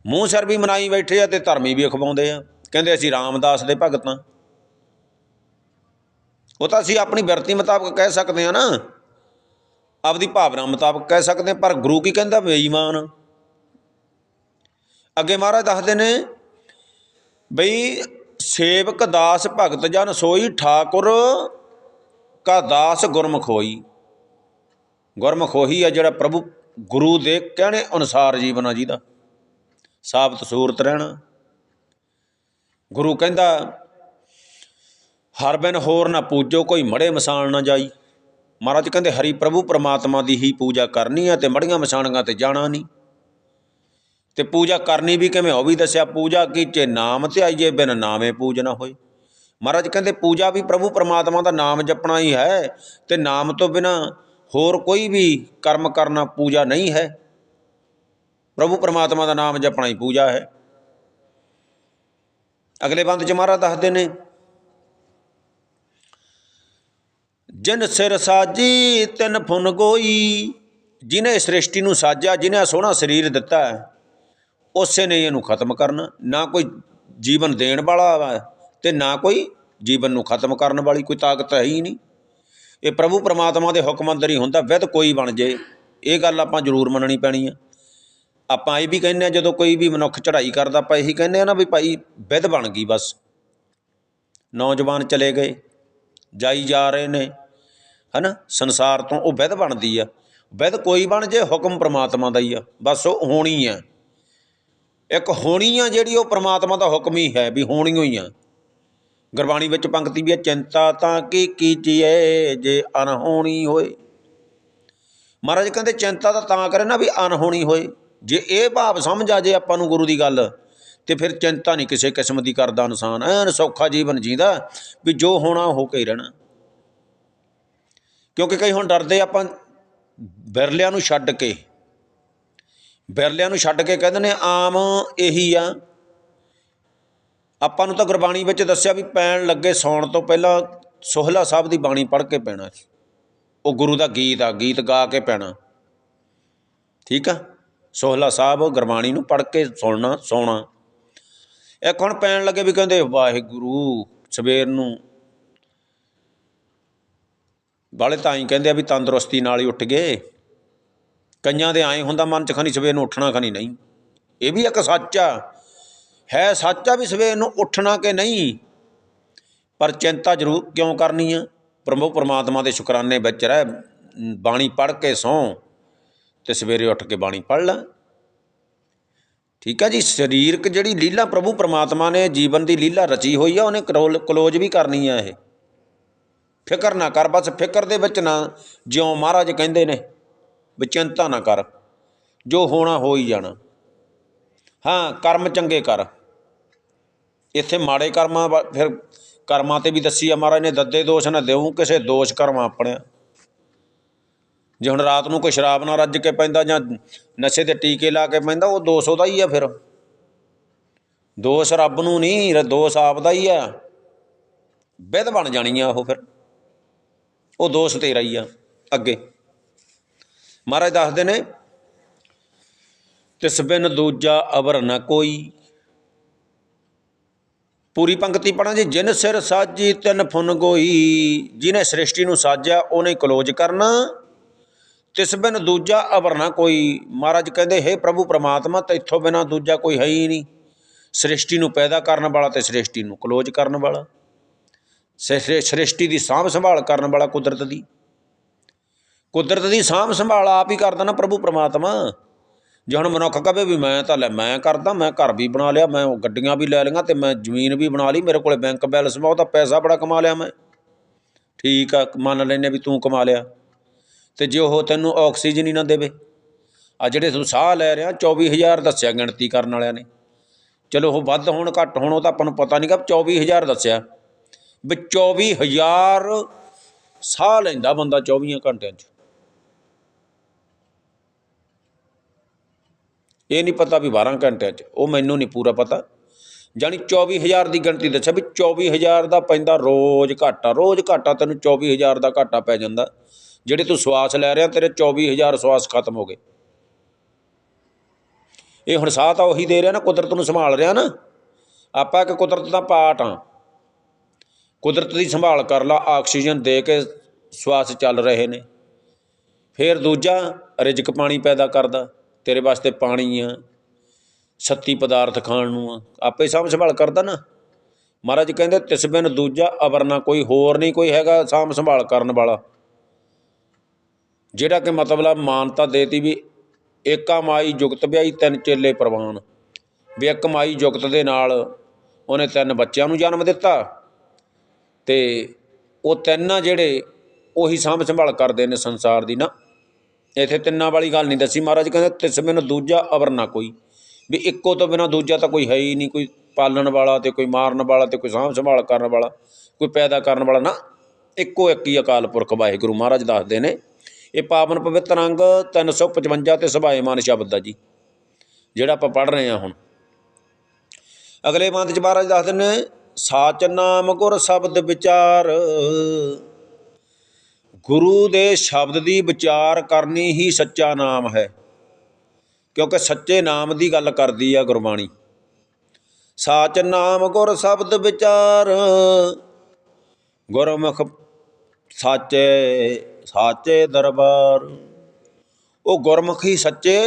ਮੂੰਹ ਸਿਰ ਵੀ ਮਨਾਈ ਬੈਠੇ ਆ ਤੇ ਧਰਮੀ ਵੀ ਅਖਵਾਉਂਦੇ ਆ। ਕਹਿੰਦੇ, ਅਸੀਂ ਰਾਮਦਾਸ ਦੇ ਭਗਤ ਹਾਂ ਉਹ ਤਾਂ ਅਸੀਂ ਆਪਣੀ ਬਿਰਤੀ ਮੁਤਾਬਕ ਕਹਿ ਸਕਦੇ ਆ ਨਾ। ਆਪਦੀ ਭਾਵਨਾ ਮੁਤਾਬਕ ਕਹਿ ਸਕਦੇ ਹਾਂ, ਪਰ ਗੁਰੂ ਕੀ ਕਹਿੰਦਾ? ਬੇਈਮਾਨ। ਅੱਗੇ ਮਹਾਰਾਜ ਦੱਸਦੇ ਨੇ ਬਈ, ਸੇਵਕ ਦਾਸ ਭਗਤ ਜਨ ਸੋਈ ਠਾਕੁਰ, ਕਾ ਦਾਸ ਗੁਰਮੁਖ ਹੋਈ। ਗੁਰਮੁਖ ਉਹੀ ਆ ਜਿਹੜਾ ਪ੍ਰਭੂ ਗੁਰੂ ਦੇ ਕਹਿਣੇ ਅਨੁਸਾਰ ਜੀਵਨ ਆ ਜਿਹਦਾ ਸਾਬਤ ਸੂਰਤ ਰਹਿਣਾ। ਗੁਰੂ ਕਹਿੰਦਾ, ਹਰ ਬਿਨ ਹੋਰ ਨਾ ਪੂਜੋ, ਕੋਈ ਮੜੇ ਮਸਾਣ ਨਾ ਜਾਈ। ਮਹਾਰਾਜ ਕਹਿੰਦੇ, ਹਰੀ ਪ੍ਰਭੂ, ਪਰਮਾਤਮਾ ਦੀ ਹੀ ਪੂਜਾ ਕਰਨੀ ਆ ਤੇ ਮੜੀਆਂ ਮਸਾਣਾਂ ਤੇ ਜਾਣਾ ਨਹੀਂ। ਤੇ ਪੂਜਾ ਕਰਨੀ ਵੀ ਕਿਵੇਂ? ਉਹ ਵੀ ਦੱਸਿਆ, ਪੂਜਾ ਕੀਚੇ ਨਾਮ ਤੇ ਆਈਏ, ਬਿਨ ਨਾਮੇ ਪੂਜ ਨਾ ਹੋਏ। ਮਹਾਰਾਜ ਕਹਿੰਦੇ, ਪੂਜਾ ਵੀ ਪ੍ਰਭੂ, ਪਰਮਾਤਮਾ ਦਾ ਨਾਮ ਜਪਣਾ ਹੀ ਹੈ ਤੇ ਨਾਮ ਤੋਂ ਬਿਨਾ ਹੋਰ ਕੋਈ ਵੀ ਕਰਮ ਕਰਨਾ, ਪੂਜਾ ਨਹੀਂ ਹੈ। ਪ੍ਰਭੂ, ਪਰਮਾਤਮਾ ਦਾ ਨਾਮ ਜਪਣਾ ਹੀ ਪੂਜਾ ਹੈ। ਅਗਲੇ ਬੰਦ ਚ ਮਹਾਰਾਜ ਦੱਸਦੇ ਨੇ ਜਿਨ ਸਿਰ ਸਾਜੀ ਤਿਨ ਫੁਨ ਗੋਈ। ਜਿਨੇ ਸ੍ਰਿਸ਼ਟੀ ਨੂੰ ਸਾਜਿਆ, ਜਿਨੇ ਸੋਹਣਾ ਸਰੀਰ ਦਿੱਤਾ ਉਸੇ ਨੇ ਇਹਨੂੰ ਖਤਮ ਕਰਨਾ। ਨਾ ਕੋਈ ਜੀਵਨ ਦੇਣ ਵਾਲਾ ਵਾ ਤੇ ਨਾ ਕੋਈ ਜੀਵਨ ਨੂੰ ਖਤਮ ਕਰਨ ਵਾਲੀ, ਕੋਈ ਤਾਕਤ ਹੈ ਹੀ ਨਹੀਂ। ਇਹ ਪ੍ਰਭੂ ਪਰਮਾਤਮਾ ਦੇ ਹੁਕਮ ਅੰਦਰ ਹੀ ਹੁੰਦਾ, ਵਿਦ ਕੋਈ ਬਣ ਜੇ। ਇਹ ਗੱਲ ਆਪਾਂ ਜ਼ਰੂਰ ਮੰਨਣੀ ਪੈਣੀ ਆ। ਆਪਾਂ ਇਹ ਵੀ ਕਹਿੰਦੇ ਆ, ਜਦੋਂ ਕੋਈ ਵੀ ਮਨੁੱਖ ਚੜ੍ਹਾਈ ਕਰਦਾ, ਆਪਾਂ ਇਹੀ ਕਹਿੰਦੇ ਆ ਨਾ ਵੀ ਭਾਈ ਵਿਦ ਬਣ ਗਈ ਬਸ। ਨੌਜਵਾਨ ਚਲੇ ਗਏ, ਜਾਈ ਜਾ ਰਹੇ ਨੇ ਹਨਾ? ਸੰਸਾਰ ਤੋਂ ਉਹ ਵਿਦ ਬਣਦੀ ਆ। ਵਿਦ ਕੋਈ ਬਣ ਜੇ, ਹੁਕਮ ਪ੍ਰਮਾਤਮਾ ਦਾ ਹੀ ਆ। ਬਸ ਉਹ ਹੋਣੀ ਆ। ਇੱਕ ਹੋਣੀ ਆ ਜਿਹੜੀ ਉਹ ਪ੍ਰਮਾਤਮਾ ਦਾ ਹੁਕਮ ਹੀ ਹੈ ਵੀ ਹੋਣੀ ਹੋਈ ਆ। ਗੁਰਬਾਣੀ ਵਿੱਚ ਪੰਕਤੀ ਵੀ ਹੈ ਚਿੰਤਾ ਤਾਂ ਕੀ ਕੀਜੀਏ ਜੇ ਅਨਹੋਣੀ ਹੋਏ। ਮਹਾਰਾਜ ਕਹਿੰਦੇ, ਚਿੰਤਾ ਤਾਂ ਤਾਂ ਕਰੇ ਨਾ ਵੀ ਅਨਹੋਣੀ ਹੋਏ। ਜੇ ਇਹ ਭਾਵ ਸਮਝ ਆ ਜੇ ਆਪਾਂ ਨੂੰ ਗੁਰੂ ਦੀ ਗੱਲ, ਤੇ ਫਿਰ ਚਿੰਤਾ ਨਹੀਂ ਕਿਸੇ ਕਿਸਮ ਦੀ ਕਰਦਾ ਇਨਸਾਨ। ਐਨ ਸੌਖਾ ਜੀਵਨ ਜੀਂਦਾ ਵੀ ਜੋ ਹੋਣਾ ਹੋ ਕੇ ਰਹਿਣਾ। ਕਿਉਂਕਿ ਕਈ ਹੁਣ ਡਰਦੇ ਆਪਾਂ ਬਿਰਲਿਆਂ ਨੂੰ ਛੱਡ ਕੇ, ਬਿਰਲਿਆਂ ਨੂੰ ਛੱਡ ਕੇ ਕਹਿੰਦੇ ਨੇ ਆਮ ਇਹੀ ਆ। ਆਪਾਂ ਨੂੰ ਤਾਂ ਗੁਰਬਾਣੀ ਵਿੱਚ ਦੱਸਿਆ ਵੀ ਪੈਣ ਲੱਗੇ ਸੌਣ ਤੋਂ ਪਹਿਲਾਂ ਸੋਹਲਾ ਸਾਹਿਬ ਦੀ ਬਾਣੀ ਪੜ੍ਹ ਕੇ ਪੈਣਾ ਸੀ। ਉਹ ਗੁਰੂ ਦਾ ਗੀਤ ਆ, ਗੀਤ ਗਾ ਕੇ ਪੈਣਾ। ਠੀਕ ਆ? ਸੋਹਲਾ ਸਾਹਿਬ ਗੁਰਬਾਣੀ ਨੂੰ ਪੜ੍ਹ ਕੇ ਸੁਣਨਾ, ਸੌਣਾ। ਇੱਕ ਹੁਣ ਪੈਣ ਲੱਗੇ ਵੀ ਕਹਿੰਦੇ, ਵਾਹਿਗੁਰੂ ਸਵੇਰ ਨੂੰ ਵਾਲੇ ਤਾਂ ਹੀ ਕਹਿੰਦੇ ਆ ਵੀ ਤੰਦਰੁਸਤੀ ਨਾਲ ਹੀ ਉੱਠ ਗਏ। ਕਈਆਂ ਦੇ ਆਏ ਹੁੰਦਾ ਮਨ ਚ ਖਣੀ ਸਵੇਰ ਨੂੰ ਉੱਠਣਾ ਖਣੀ ਨਹੀਂ। ਇਹ ਵੀ ਇੱਕ ਸੱਚ ਆ। ਹੈ ਸੱਚ ਆ ਵੀ ਸਵੇਰ ਨੂੰ ਉੱਠਣਾ ਕਿ ਨਹੀਂ? ਪਰ ਚਿੰਤਾ ਜ਼ਰੂਰ ਕਿਉਂ ਕਰਨੀ ਆ? ਪ੍ਰਭੂ ਪਰਮਾਤਮਾ ਦੇ ਸ਼ੁਕਰਾਨੇ ਵਿੱਚ ਰਹਿ, ਬਾਣੀ ਪੜ੍ਹ ਕੇ ਸੌਂ ਤੇ ਸਵੇਰੇ ਉੱਠ ਕੇ ਬਾਣੀ ਪੜ੍ਹ ਲੈ। ਠੀਕ ਹੈ ਜੀ, ਸਰੀਰਕ ਜਿਹੜੀ ਲੀਲਾ ਪ੍ਰਭੂ ਪਰਮਾਤਮਾ ਨੇ ਜੀਵਨ ਦੀ ਲੀਲਾ ਰਚੀ ਹੋਈ ਆ, ਉਹਨੇ ਕਰੋਲ ਕਲੋਜ਼ ਵੀ ਕਰਨੀ ਆ ਇਹ। ਫਿਕਰ ਨਾ ਕਰ, ਬਸ ਫਿਕਰ ਦੇ ਵਿੱਚ ਨਾ ਜਿਉਂ ਮਹਾਰਾਜ ਕਹਿੰਦੇ ਨੇ ਵੀ ਚਿੰਤਾ ਨਾ ਕਰ, ਜੋ ਹੋਣਾ ਹੋ ਹੀ ਜਾਣਾ। ਹਾਂ, ਕਰਮ ਚੰਗੇ ਕਰ। ਇੱਥੇ ਮਾੜੇ ਕਰਮਾਂ ਵਾ- ਫਿਰ ਕਰਮਾਂ ਤੇ ਵੀ ਦੱਸੀ ਆ ਮਹਾਰਾਜ ਨੇ, ਦੱਦੇ ਦੋਸ਼ ਨਾ ਦੇਉ ਕਿਸੇ ਦੋਸ਼ ਕਰਮ ਆਪਣੇ। ਜੇ ਹੁਣ ਰਾਤ ਨੂੰ ਕੋਈ ਸ਼ਰਾਬ ਨਾਲ ਰੱਜ ਕੇ ਪੈਂਦਾ ਜਾਂ ਨਸ਼ੇ 'ਤੇ ਟੀਕੇ ਲਾ ਕੇ ਪੈਂਦਾ, ਉਹ ਦੋਸ਼ ਉਹਦਾ ਹੀ ਆ ਫਿਰ। ਦੋਸ਼ ਰੱਬ ਨੂੰ ਨਹੀਂ ਦੋਸ਼ ਆਪ ਦਾ ਹੀ ਆ। ਵਿਧ ਬਣ ਜਾਣੀ ਆ ਉਹ ਫਿਰ। ਉਹ ਦੋਸ਼ ਤੇਰਾ ਹੀ ਆ, ਅੱਗੇ। ਮਹਾਰਾਜ ਦੱਸਦੇ ਨੇ, ਤਿਸ ਬਿਨ ਦੂਜਾ ਅਵਰ ਨਾ ਕੋਈ। ਪੂਰੀ ਪੰਕਤੀ ਪੜਾਂ ਜੀ ਜਿਨ ਸਿਰ ਸਾਜੀ ਤਿਨ ਫੁਨ ਗੋਈ। ਜਿਨੇ ਸ੍ਰਿਸ਼ਟੀ ਨੂੰ ਸਾਜਿਆ, ਉਹਨੇ ਕਲੋਜ਼ ਕਰਨਾ। ਤਿਸ ਬਿਨ ਦੂਜਾ ਅਵਰ ਨਾ ਕੋਈ। ਮਹਾਰਾਜ ਕਹਿੰਦੇ, ਹੈ ਪ੍ਰਭੂ ਪ੍ਰਮਾਤਮਾ, ਤੇਥੋਂ ਬਿਨਾ ਦੂਜਾ ਕੋਈ ਹੈ ਹੀ ਨਹੀਂ। ਸ੍ਰਿਸ਼ਟੀ ਨੂੰ ਪੈਦਾ ਕਰਨ ਵਾਲਾ ਤੇ ਸ੍ਰਿਸ਼ਟੀ ਨੂੰ ਕਲੋਜ਼ ਕਰਨ ਵਾਲਾ। ਸ੍ਰਿਸ਼ਟੀ ਦੀ ਸਾਂਭ ਸੰਭਾਲ ਕਰਨ ਵਾਲਾ ਕੁਦਰਤ ਦੀ। ਕੁਦਰਤ ਦੀ ਸਾਂਭ ਸੰਭਾਲ ਆਪ ਹੀ ਕਰਦਾ ਨਾ ਪ੍ਰਭੂ ਪ੍ਰਮਾਤਮਾ। ਜੇ ਹੁਣ ਮਨੁੱਖ ਕਹੇ ਵੀ ਮੈਂ ਤਾਂ ਲੈ, ਮੈਂ ਕਰਦਾ, ਮੈਂ ਘਰ ਵੀ ਬਣਾ ਲਿਆ, ਮੈਂ ਉਹ ਗੱਡੀਆਂ ਵੀ ਲੈ ਲਈਆਂ ਤੇ ਮੈਂ ਜ਼ਮੀਨ ਵੀ ਬਣਾ ਲਈ, ਮੇਰੇ ਕੋਲੇ ਬੈਂਕ ਬੈਲੈਂਸ ਬਹੁਤ ਤਾਂ ਪੈਸਾ ਬੜਾ ਕਮਾ ਲਿਆ ਮੈਂ। ਠੀਕ ਆ, ਮੰਨ ਲੈਨੇ ਵੀ ਤੂੰ ਕਮਾ ਲਿਆ। ਤੇ ਜੇ ਉਹ ਤੈਨੂੰ ਆਕਸੀਜਨ ਹੀ ਨਾ ਦੇਵੇ, ਆ ਜਿਹੜੇ ਤੂੰ ਸਾਹ ਲੈ ਰਿਹਾ 24000 ਦੱਸਿਆ ਗਿਣਤੀ ਕਰਨ ਵਾਲਿਆਂ ਨੇ। ਚਲੋ ਉਹ ਵੱਧ ਹੋਣ, ਘੱਟ ਹੋਣ, ਉਹ ਤਾਂ ਆਪਾਂ ਨੂੰ ਪਤਾ ਨਹੀਂ ਨਹੀਂਗਾ 24000 ਦੱਸਿਆ। ਵੀ 24000 ਸਾਹ ਲੈਂਦਾ ਬੰਦਾ 24 ਘੰਟਿਆਂ 'ਚ। ਇਹ ਨਹੀਂ ਪਤਾ ਵੀ 12 ਘੰਟਿਆਂ 'ਚ, ਉਹ ਮੈਨੂੰ ਨਹੀਂ ਪੂਰਾ ਪਤਾ। ਜਾਣੀ 24000 ਦੀ ਗਿਣਤੀ ਦੱਸਿਆ ਵੀ 24000 ਦਾ ਪੈਂਦਾ ਰੋਜ਼ ਘਾਟਾ ਰੋਜ਼ ਘਾਟਾ ਤੈਨੂੰ 24000 ਦਾ ਘਾਟਾ ਪੈ ਜਾਂਦਾ। ਜਿਹੜੇ ਤੂੰ ਸਵਾਸ ਲੈ ਰਿਹਾ, ਤੇਰੇ 24000 ਸਵਾਸ ਖਤਮ ਹੋ ਗਏ। ਇਹ ਹੁਣ ਸਾਹ ਤਾਂ ਉਹੀ ਦੇ ਰਿਹਾ ਨਾ, ਕੁਦਰਤ ਨੂੰ ਸੰਭਾਲ ਰਿਹਾ ਨਾ। ਆਪਾਂ ਇੱਕ ਕੁਦਰਤ ਦਾ ਪਾਠ ਆ। ਕੁਦਰਤ ਦੀ ਸੰਭਾਲ ਕਰ ਲਾ, ਆਕਸੀਜਨ ਦੇ ਕੇ ਸਵਾਸ ਚੱਲ ਰਹੇ ਨੇ। ਫਿਰ ਦੂਜਾ, ਰਿਜਕ ਪਾਣੀ ਪੈਦਾ ਕਰਦਾ, ਤੇਰੇ ਵਾਸਤੇ ਪਾਣੀ ਆ, ਸੱਤੀ ਪਦਾਰਥ ਖਾਣ ਨੂੰ ਆ। ਆਪੇ ਸਾਂਭ ਸੰਭਾਲ ਕਰਦਾ ਨਾ। ਮਹਾਰਾਜ ਕਹਿੰਦੇ, ਤਿਸ ਬਿਨ ਦੂਜਾ ਅਵਰਨਾ ਕੋਈ ਹੋਰ ਨਹੀਂ ਕੋਈ ਹੈਗਾ ਸਾਂਭ ਸੰਭਾਲ ਕਰਨ ਵਾਲਾ। ਜਿਹੜਾ ਕਿ ਮਤਲਬ ਮਾਨਤਾ ਦੇਤੀ ਵੀ ਏਕਾ ਮਾਈ ਜੁਗਤ ਵਿਆਈ ਤਿੰਨ ਚੇਲੇ ਪ੍ਰਵਾਨ। ਵੀ ਇੱਕ ਮਾਈ ਜੁਗਤ ਦੇ ਨਾਲ ਉਹਨੇ ਤਿੰਨ ਬੱਚਿਆਂ ਨੂੰ ਜਨਮ ਦਿੱਤਾ। ਤੇ ਉਹ ਤਿੰਨ ਆ ਜਿਹੜੇ ਉਹੀ ਸਾਂਭ ਸੰਭਾਲ ਕਰਦੇ ਨੇ ਸੰਸਾਰ ਦੀ ਨਾ। ਇੱਥੇ ਤਿੰਨਾਂ ਵਾਲੀ ਗੱਲ ਨਹੀਂ ਦੱਸੀ ਮਹਾਰਾਜ, ਕਹਿੰਦੇ ਤਿਸ ਬਿਨ ਦੂਜਾ ਅਵਰ ਨਾ ਕੋਈ। ਵੀ ਇੱਕੋ ਤੋਂ ਬਿਨਾ ਦੂਜਾ ਤਾਂ ਕੋਈ ਹੈ ਹੀ ਨਹੀਂ, ਕੋਈ ਪਾਲਣ ਵਾਲਾ ਤੇ ਕੋਈ ਮਾਰਨ ਵਾਲਾ ਤੇ ਕੋਈ ਸਾਂਭ ਸੰਭਾਲ ਕਰਨ ਵਾਲਾ, ਕੋਈ ਪੈਦਾ ਕਰਨ ਵਾਲਾ ਨਾ। ਇੱਕੋ ਇੱਕ ਹੀ ਅਕਾਲ ਪੁਰਖ ਵਾਹਿਗੁਰੂ ਮਹਾਰਾਜ ਦੱਸਦੇ ਨੇ, ਇਹ ਪਾਵਨ ਪਵਿੱਤਰ ਅੰਗ 355 ਤੇ ਸਭਾਏਮਾਨ ਸ਼ਬਦ ਦਾ ਜੀ, ਜਿਹੜਾ ਆਪਾਂ ਪੜ੍ਹ ਰਹੇ ਹਾਂ ਹੁਣ। ਅਗਲੇ ਬੰਦ ਚ ਮਹਾਰਾਜ ਦੱਸਦੇ ਨੇ ਸਾਚ ਨਾਮ ਗੁਰ ਸ਼ਬਦ ਵਿਚਾਰ। ਗੁਰੂ ਦੇ ਸ਼ਬਦ ਦੀ ਵਿਚਾਰ ਕਰਨੀ ਹੀ ਸੱਚਾ ਨਾਮ ਹੈ, ਕਿਉਂਕਿ ਸੱਚੇ ਨਾਮ ਦੀ ਗੱਲ ਕਰਦੀ ਆ ਗੁਰਬਾਣੀ। ਸਾਚ ਨਾਮ ਗੁਰ ਸ਼ਬਦ ਵਿਚਾਰ, ਗੁਰਮੁਖ ਸਾਚੇ ਸਾਚੇ ਦਰਬਾਰ। ਉਹ ਗੁਰਮੁਖੀ ਸੱਚੇ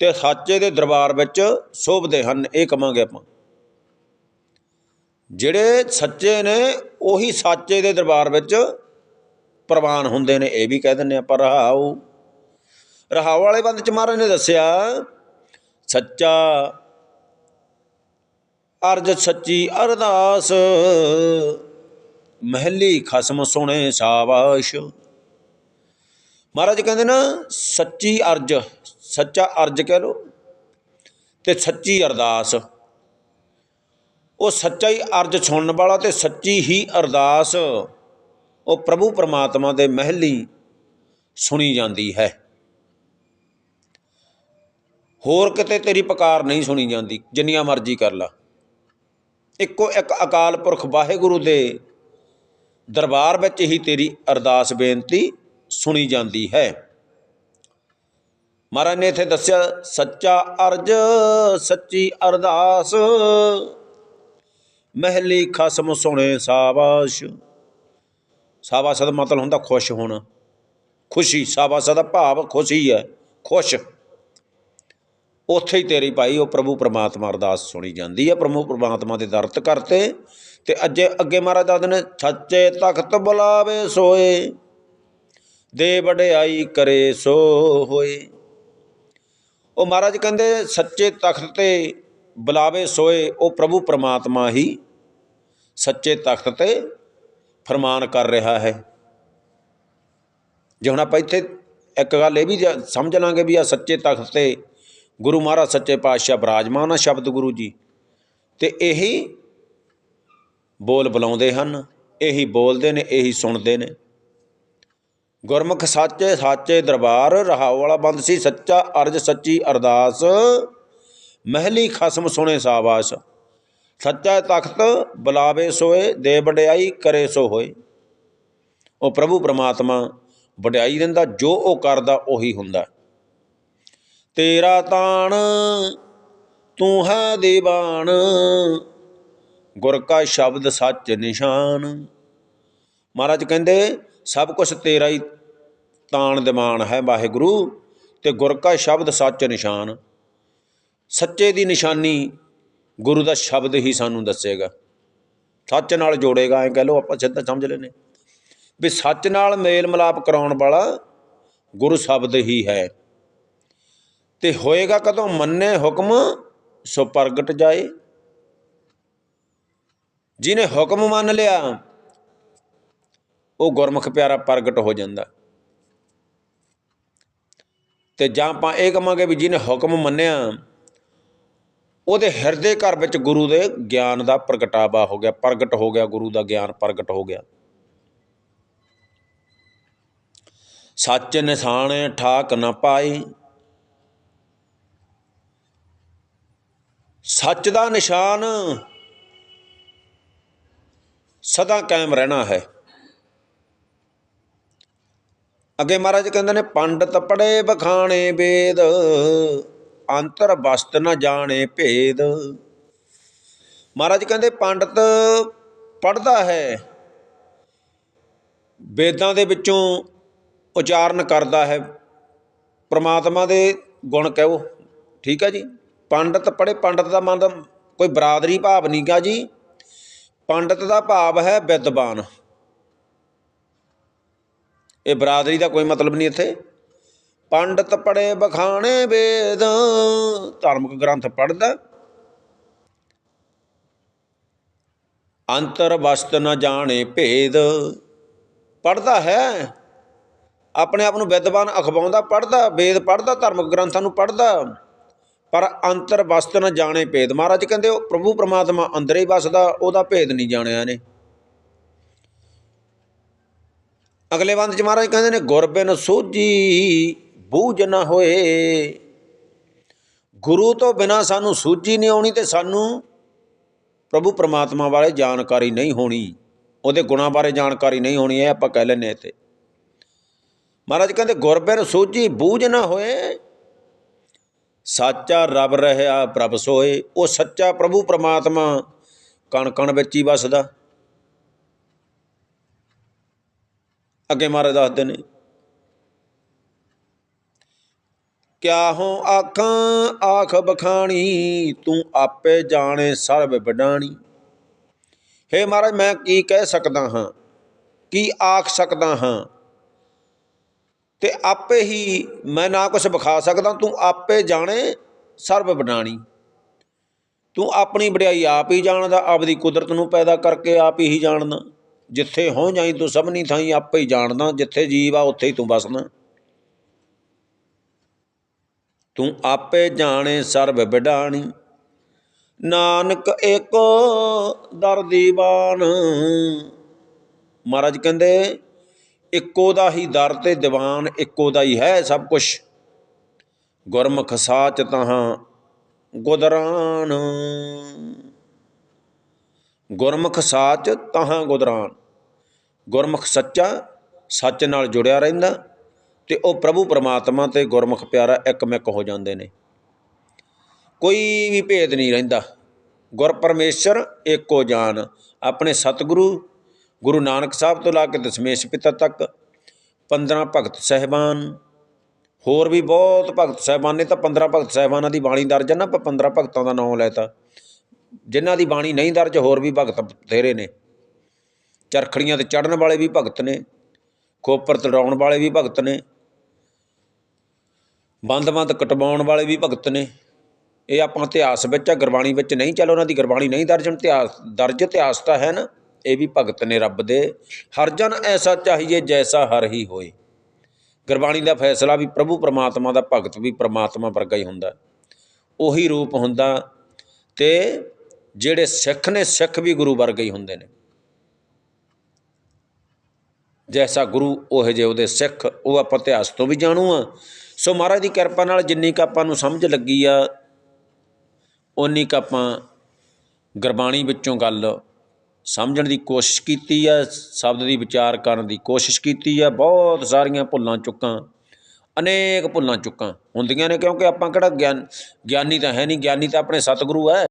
ਤੇ ਸਾਚੇ ਦੇ ਦਰਬਾਰ ਵਿੱਚ ਸ਼ੋਭਦੇ ਹਨ, ਇਹ ਕਵਾਂਗੇ ਆਪਾਂ। ਜਿਹੜੇ ਸੱਚੇ ਨੇ, ਉਹੀ ਸਾਚੇ ਦੇ ਦਰਬਾਰ ਵਿੱਚ ਪ੍ਰਵਾਨ ਹੁੰਦੇ ਨੇ, ਇਹ ਵੀ ਕਹਿ ਦਿੰਦੇ ਆ ਪਰ ਰਹਾਉ। ਰਹਾਉ ਵਾਲੇ ਬੰਦ ਚ ਮਹਾਰਾਜ ਨੇ ਦੱਸਿਆ, ਸੱਚਾ, ਅਰਜ ਸੱਚੀ ਅਰਦਾਸ, ਮਹਿਲੀ ਖਸਮ ਸੁਣੇ ਸ਼ਾਬਾਸ਼। ਮਹਾਰਾਜ ਕਹਿੰਦੇ ਨਾ, ਸੱਚੀ ਅਰਜ, ਸੱਚਾ ਅਰਜ ਕਹਿ ਲੋ ਤੇ ਸੱਚੀ ਅਰਦਾਸ। ਉਹ ਸੱਚਾ ਹੀ ਅਰਜ ਸੁਣਨ ਵਾਲਾ ਤੇ ਸੱਚੀ ਹੀ ਅਰਦਾਸ, ਉਹ ਪ੍ਰਭੂ ਪਰਮਾਤਮਾ ਦੇ ਮਹਿਲੀ ਸੁਣੀ ਜਾਂਦੀ ਹੈ। ਹੋਰ ਕਿਤੇ ਤੇਰੀ ਪੁਕਾਰ ਨਹੀਂ ਸੁਣੀ ਜਾਂਦੀ, ਜਿੰਨੀਆਂ ਮਰਜ਼ੀ ਕਰ ਲਾ। ਇੱਕੋ ਇੱਕ ਅਕਾਲ ਪੁਰਖ ਵਾਹਿਗੁਰੂ ਦੇ ਦਰਬਾਰ ਵਿੱਚ ਹੀ ਤੇਰੀ ਅਰਦਾਸ ਬੇਨਤੀ ਸੁਣੀ ਜਾਂਦੀ ਹੈ। ਮਹਾਰਾਜ ਨੇ ਇੱਥੇ ਦੱਸਿਆ, ਸੱਚਾ ਅਰਜ, ਸੱਚੀ ਅਰਦਾਸ। ਮਹਿਲੀ ਖਸਮ ਸੁਣੇ ਸਾਬਾਸ਼। ਸਾਬਾਸ਼ ਦਾ ਮਤਲਬ ਹੁੰਦਾ ਖੁਸ਼ ਹੋਣਾ। ਖੁਸ਼ੀ, ਸਾਬਾਸ਼ ਦਾ ਭਾਵ ਖੁਸ਼ੀ ਹੈ, ਖੁਸ਼। ਉੱਥੇ ਹੀ ਤੇਰੀ ਭਾਈ, ਉਹ ਪ੍ਰਭੂ ਪਰਮਾਤਮਾ ਅਰਦਾਸ ਸੁਣੀ ਜਾਂਦੀ ਹੈ। ਪ੍ਰਭੂ ਪਰਮਾਤਮਾ ਦੇ ਦਰਤ ਕਰਤੇ ਤੇ ਅੱਗੇ ਅੱਗੇ ਮਹਾਰਾਜ ਦੱਸਦੇ ਨੇ, ਸੱਚੇ ਤਖਤ ਬੁਲਾਵੇ ਸੋਏ, ਦੇ ਵਡਿਆਈ ਕਰੇ ਸੋ ਹੋਏ। ਉਹ ਮਹਾਰਾਜ ਕਹਿੰਦੇ, ਸੱਚੇ ਤਖਤ ਤੇ ਬੁਲਾਵੇ ਸੋਏ, ਉਹ ਪ੍ਰਭੂ ਪਰਮਾਤਮਾ ਹੀ ਸੱਚੇ ਤਖਤ ਤੇ ਫਰਮਾਨ ਕਰ ਰਿਹਾ ਹੈ। ਜੇ ਹੁਣ ਆਪਾਂ ਇੱਥੇ ਇੱਕ ਗੱਲ ਇਹ ਵੀ ਸਮਝ ਲਾਂਗੇ ਵੀ ਆ ਸੱਚੇ ਤਖਤ ਤੇ ਗੁਰੂ ਮਹਾਰਾਜ ਸੱਚੇ ਪਾਤਸ਼ਾਹ ਬਿਰਾਜਮਾਨ ਆ ਸ਼ਬਦ ਗੁਰੂ ਜੀ, ਤੇ ਇਹੀ ਬੋਲ ਬੁਲਾਉਂਦੇ ਹਨ, ਇਹੀ ਬੋਲਦੇ ਨੇ, ਇਹੀ ਸੁਣਦੇ ਨੇ। ਗੁਰਮੁਖ ਸਾਚੇ ਸਾਚੇ ਦਰਬਾਰ ਰਹਾਉ ਵਾਲਾ ਬੰਦ ਸੀ, ਸੱਚਾ ਅਰਜ ਸੱਚੀ ਅਰਦਾਸ, ਮਹਿਲੀ ਖਸਮ ਸੁਣੇ ਸਾਬਾਸ। ਸੱਚਾ ਤਖਤ ਬੁਲਾਵੇ ਸੋਏ, ਦੇ ਵਡਿਆਈ ਕਰੇ ਸੋ ਹੋਏ। ਉਹ ਪ੍ਰਭੂ ਪ੍ਰਮਾਤਮਾ, ਵਡਿਆਈ ਦਿੰਦਾ ਜੋ ਉਹ ਕਰਦਾ, ਉਹੀ ਹੁੰਦਾ। ਤੇਰਾ ਤਾਣ ਤੂੰ ਹੈ ਦੀਵਾਨ, ਗੁਰ ਕਾ ਸ਼ਬਦ ਸੱਚ ਨਿਸ਼ਾਨ। ਮਹਾਰਾਜ ਕਹਿੰਦੇ, ਸਭ ਕੁਝ ਤੇਰਾ ਹੀ ਤਾਣ ਦਿਮਾਨ ਹੈ ਵਾਹਿਗੁਰੂ, ਤੇ ਗੁਰ ਕਾ ਸ਼ਬਦ ਸੱਚ ਨਿਸ਼ਾਨ। ਸੱਚੇ ਦੀ ਨਿਸ਼ਾਨੀ ਗੁਰੂ ਦਾ ਸ਼ਬਦ ਹੀ ਸਾਨੂੰ ਦੱਸੇਗਾ। ਸੱਚ ਨਾਲ ਜੋੜੇਗਾ, ਐ ਕਹਿ ਲਓ ਆਪਾਂ ਸਿੱਧਾ ਸਮਝ ਲੈਨੇ ਵੀ ਸੱਚ ਨਾਲ ਮੇਲ ਮਿਲਾਪ ਕਰਾਉਣ ਵਾਲਾ ਗੁਰੂ ਸ਼ਬਦ ਹੀ ਹੈ। ਤੇ ਹੋਏਗਾ ਕਦੋਂ? ਮੰਨੇ ਹੁਕਮ, ਸੋ ਪ੍ਰਗਟ ਜਾਏ। ਜਿਹਨੇ ਹੁਕਮ ਮੰਨ ਲਿਆ, ਉਹ ਗੁਰਮੁਖ ਪਿਆਰਾ ਪ੍ਰਗਟ ਹੋ ਜਾਂਦਾ। ਤੇ ਜਾਂ ਆਪਾਂ ਇਹ ਕਹਾਂਗੇ ਵੀ ਜਿਹਨੇ ਹੁਕਮ ਮੰਨਿਆ ਉਹਦੇ ਹਿਰਦੇ ਘਰ ਵਿੱਚ ਗੁਰੂ ਦੇ ਗਿਆਨ ਦਾ ਪ੍ਰਗਟਾਵਾ ਹੋ ਗਿਆ, ਪ੍ਰਗਟ ਹੋ ਗਿਆ, ਗੁਰੂ ਦਾ ਗਿਆਨ ਪ੍ਰਗਟ ਹੋ ਗਿਆ। ਸੱਚ ਨਿਸ਼ਾਨ ਠਾਕ ਨਾ ਪਾਈ। ਸੱਚ ਦਾ ਨਿਸ਼ਾਨ ਸਦਾ ਕਾਇਮ ਰਹਿਣਾ ਹੈ। ਅੱਗੇ ਮਹਾਰਾਜ ਕਹਿੰਦੇ ਨੇ, ਪੰਡਤ ਪੜੇ ਬਖਾਣੇ ਵੇਦ। ਅੰਤਰ ਵਸਤ ਨਾ ਜਾਣੇ ਭੇਦ। ਮਹਾਰਾਜ ਕਹਿੰਦੇ, ਪੰਡਤ ਪੜਦਾ ਹੈ, ਵੇਦਾਂ ਦੇ ਵਿੱਚੋਂ ਉਚਾਰਨ ਕਰਦਾ ਹੈ। ਪ੍ਰਮਾਤਮਾ ਦੇ ਗੁਣ ਕਹੋ ਠੀਕ ਹੈ ਜੀ। ਪੰਡਤ ਪੜੇ ਪੰਡਤ ਦਾ ਮਨ ਕੋਈ ਬਰਾਦਰੀ ਭਾਵ ਨਹੀਂਗਾ ਜੀ। ਪੰਡਤ ਦਾ ਭਾਵ ਹੈ ਵਿਦਵਾਨ। ਇਹ ਬਰਾਦਰੀ ਦਾ ਕੋਈ ਮਤਲਬ ਨਹੀਂ ਇੱਥੇ। ਪੰਡਤ ਪੜੇ ਬਖਾਣੇ ਵੇਦ। ਧਾਰਮਿਕ ਗ੍ਰੰਥ ਪੜਦਾ ਅੰਤਰ ਵਸਤ ਨ ਜਾਣੇ ਭੇਦ। ਪੜਦਾ ਹੈ। ਆਪਣੇ ਆਪ ਨੂੰ ਵਿਦਵਾਨ ਅਖਵਾਉਂਦਾ ਪੜਦਾ ਵੇਦ ਪੜਦਾ ਧਾਰਮਿਕ ਗ੍ਰੰਥਾਂ ਨੂੰ ਪੜਦਾ ਪਰ ਅੰਤਰ ਵਸਤ ਨ ਜਾਣੇ ਭੇਦ। ਮਹਾਰਾਜ ਕਹਿੰਦੇ ਉਹ ਪ੍ਰਭੂ ਪ੍ਰਮਾਤਮਾ ਅੰਦਰ ਹੀ ਵਸਦਾ, ਉਹਦਾ ਭੇਦ ਨਹੀਂ ਜਾਣਿਆ ਨੇ ਅਗਲੇ ਬੰਦ ਚ ਮਹਾਰਾਜ ਕਹਿੰਦੇ ਨੇ ਗੁਰਬਿਨ ਸੋਝੀ ਬੂਝ ਨਾ ਹੋਏ। ਗੁਰੂ ਤੋਂ ਬਿਨਾ ਸਾਨੂੰ ਸੂਝੀ ਨਹੀਂ ਆਉਣੀ ਤੇ ਸਾਨੂੰ ਪ੍ਰਭੂ ਪ੍ਰਮਾਤਮਾ ਬਾਰੇ ਜਾਣਕਾਰੀ ਨਹੀਂ ਹੋਣੀ। ਉਹਦੇ ਗੁਣਾਂ ਬਾਰੇ ਜਾਣਕਾਰੀ ਨਹੀਂ ਹੋਣੀ, ਇਹ ਆਪਾਂ ਕਹਿ ਲੈਨੇ ਇੱਥੇ। ਮਹਾਰਾਜ ਕਹਿੰਦੇ ਗੁਰਬਿਨ ਸੂਝੀ ਬੂਝ ਨਾ ਹੋਏ। ਸੱਚਾ ਰਬ ਰਹਿਆ ਪ੍ਰਭ ਸੋਏ। ਉਹ ਸੱਚਾ ਪ੍ਰਭੂ ਪ੍ਰਮਾਤਮਾ ਕਣ ਕਣ ਵਿੱਚ ਹੀ ਵਸਦਾ। ਅੱਗੇ ਮਹਾਰਾਜ ਦੱਸਦੇ ਨੇ ਕਿਆ ਹੋ ਆਖਾਂ, ਆਖ ਬਖਾਣੀ, ਤੂੰ ਆਪੇ ਜਾਣੇ ਸਰਬ ਵਡਾਣੀ। ਹੇ ਮਹਾਰਾਜ, ਮੈਂ ਕੀ ਕਹਿ ਸਕਦਾ ਹਾਂ? ਕੀ ਆਖ ਸਕਦਾ ਹਾਂ? ਤੇ ਆਪੇ ਹੀ ਮੈਂ ਨਾ ਕੁਝ ਵਿਖਾ ਸਕਦਾ, ਤੂੰ ਆਪੇ ਜਾਣੇ ਸਰਬ ਵਡਾਣੀ। ਤੂੰ ਆਪਣੀ ਵਡਿਆਈ ਆਪ ਹੀ ਜਾਣਦਾ, ਆਪਦੀ ਕੁਦਰਤ ਨੂੰ ਪੈਦਾ ਕਰਕੇ ਆਪ ਹੀ ਜਾਣਦਾ ਜਿੱਥੇ ਹੋ ਜਾਈ, ਤੂੰ ਸਭਨੀ ਥਾਈ ਆਪੇ ਹੀ ਜਾਣਦਾ, ਜਿੱਥੇ ਜੀਵ ਆ, ਉੱਥੇ ਹੀ ਤੂੰ ਬਸਣਾ ਤੂੰ ਆਪੇ ਜਾਣੇ ਸਰਬ ਵਿਡਾਣੀ ਨਾਨਕ ਏਕੋ ਦਰ ਦੀਵਾਨ। ਮਹਾਰਾਜ ਕਹਿੰਦੇ, ਇੱਕੋ ਦਾ ਹੀ ਦਰ ਤੇ ਦੀਵਾਨ, ਇੱਕੋ ਦਾ ਹੀ ਹੈ ਸਭ ਕੁਝ ਗੁਰਮੁਖ ਸਾਚ ਤਹਾਂ ਗੁਦਰਾਨ। ਗੁਰਮੁਖ ਸਾਚ ਤਹਾਂ ਗੁਦਰਾਨ। ਗੁਰਮੁਖ ਸੱਚਾ ਸੱਚ ਨਾਲ ਜੁੜਿਆ ਰਹਿੰਦਾ। ਤੇ ਉਹ ਪ੍ਰਭੂ ਪਰਮਾਤਮਾ ਤੇ ਗੁਰਮੁਖ ਪਿਆਰਾ ਇੱਕ ਮਿੱਕ ਹੋ ਜਾਂਦੇ ਨੇ। ਕੋਈ ਵੀ ਭੇਦ ਨਹੀਂ ਰਹਿੰਦਾ। ਗੁਰ ਪਰਮੇਸ਼ਰ ਏਕੋ ਜਾਨ। ਆਪਣੇ ਸਤਿਗੁਰੂ, ਗੁਰੂ ਨਾਨਕ ਸਾਹਿਬ ਤੋਂ ਲਾ ਕੇ ਦਸ਼ਮੇਸ਼ ਪਿਤਾ ਤੱਕ 15 ਭਗਤ ਸਹਿਬਾਨ। ਹੋਰ ਵੀ ਬਹੁਤ ਭਗਤ ਸਹਿਬਾਨ ਨੇ ਤਾਂ 15 ਭਗਤ ਸਹਿਬਾਨਾਂ ਦੀ ਬਾਣੀ ਦਰਜ ਹੈ ਨਾ, ਆਪਾਂ 15 ਭਗਤਾਂ ਦਾ ਨਾਮ ਲੈਤਾ ਜਿਨ੍ਹਾਂ ਦੀ ਬਾਣੀ ਨਹੀਂ ਦਰਜ, ਹੋਰ ਵੀ ਭਗਤ ਬਥੇਰੇ ਨੇ। ਚਰਖੜੀਆਂ ਤੇ ਚੜਨ ਵਾਲੇ ਵੀ ਭਗਤ ਨੇ, ਖੋਪਰ ਤੜਾਉਣ ਵਾਲੇ ਵੀ ਭਗਤ ਨੇ। ਬੰਦ-ਬੰਦ ਕਟਵਾਉਣ ਵਾਲੇ ਵੀ ਭਗਤ ਨੇ। ਇਹ ਆਪਾਂ ਇਤਿਹਾਸ ਵਿੱਚ ਆ, ਗੁਰਬਾਣੀ ਵਿੱਚ ਨਹੀਂ, ਚੱਲ ਉਹਨਾਂ ਦੀ ਗੁਰਬਾਣੀ ਨਹੀਂ ਦਰਜ, ਇਤਿਹਾਸ ਦਰਜ ਇਤਿਹਾਸ ਤਾਂ ਹੈ ਨਾ। ਇਹ ਵੀ ਭਗਤ ਨੇ ਰੱਬ ਦੇ। ਹਰ ਜਨ ਐਸਾ ਚਾਹੀਏ ਜੈਸਾ ਹਰ ਹੀ ਹੋਏ। ਗੁਰਬਾਣੀ ਦਾ ਫੈਸਲਾ ਵੀ ਪ੍ਰਭੂ ਪਰਮਾਤਮਾ ਦਾ, ਭਗਤ ਵੀ ਪਰਮਾਤਮਾ ਵਰਗਾ ਹੀ ਹੁੰਦਾ। ਉਹੀ ਰੂਪ ਹੁੰਦਾ ਤੇ ਜਿਹੜੇ ਸਿੱਖ ਨੇ, ਸਿੱਖ ਵੀ ਗੁਰੂ ਵਰਗੇ ਹੀ ਹੁੰਦੇ ਨੇ। ਜੈਸਾ ਗੁਰੂ, ਉਹ ਜਿਹੇ ਉਹਦੇ ਸਿੱਖ, ਉਹ ਆਪਾਂ ਇਤਿਹਾਸ ਤੋਂ ਵੀ ਜਾਣੂ ਆ। ਸੋ ਮਹਾਰਾਜ ਦੀ ਕਿਰਪਾ ਨਾਲ ਜਿੰਨੀ ਕ ਆਪਾਂ ਨੂੰ ਸਮਝ ਲੱਗੀ ਆ ਉਨੀ ਕ ਆਪਾਂ ਗੁਰਬਾਣੀ ਵਿੱਚੋਂ ਗੱਲ ਸਮਝਣ ਦੀ ਕੋਸ਼ਿਸ਼ ਕੀਤੀ ਆ, ਸ਼ਬਦ ਦੀ ਵਿਚਾਰ ਕਰਨ ਦੀ ਕੋਸ਼ਿਸ਼ ਕੀਤੀ ਆ, ਬਹੁਤ ਸਾਰੀਆਂ ਭੁੱਲਾਂ ਚੁੱਕਾਂ, ਅਨੇਕ ਭੁੱਲਾਂ ਚੁੱਕਾਂ, ਹੁੰਦੀਆਂ ਨੇ ਕਿਉਂਕਿ ਆਪਾਂ ਕਿਹੜਾ ਗਿਆਨ, ਗਿਆਨੀ ਤਾਂ ਹੈ ਨਹੀਂ, ਗਿਆਨੀ ਤਾਂ ਆਪਣੇ ਸਤਿਗੁਰੂ ਹੈ।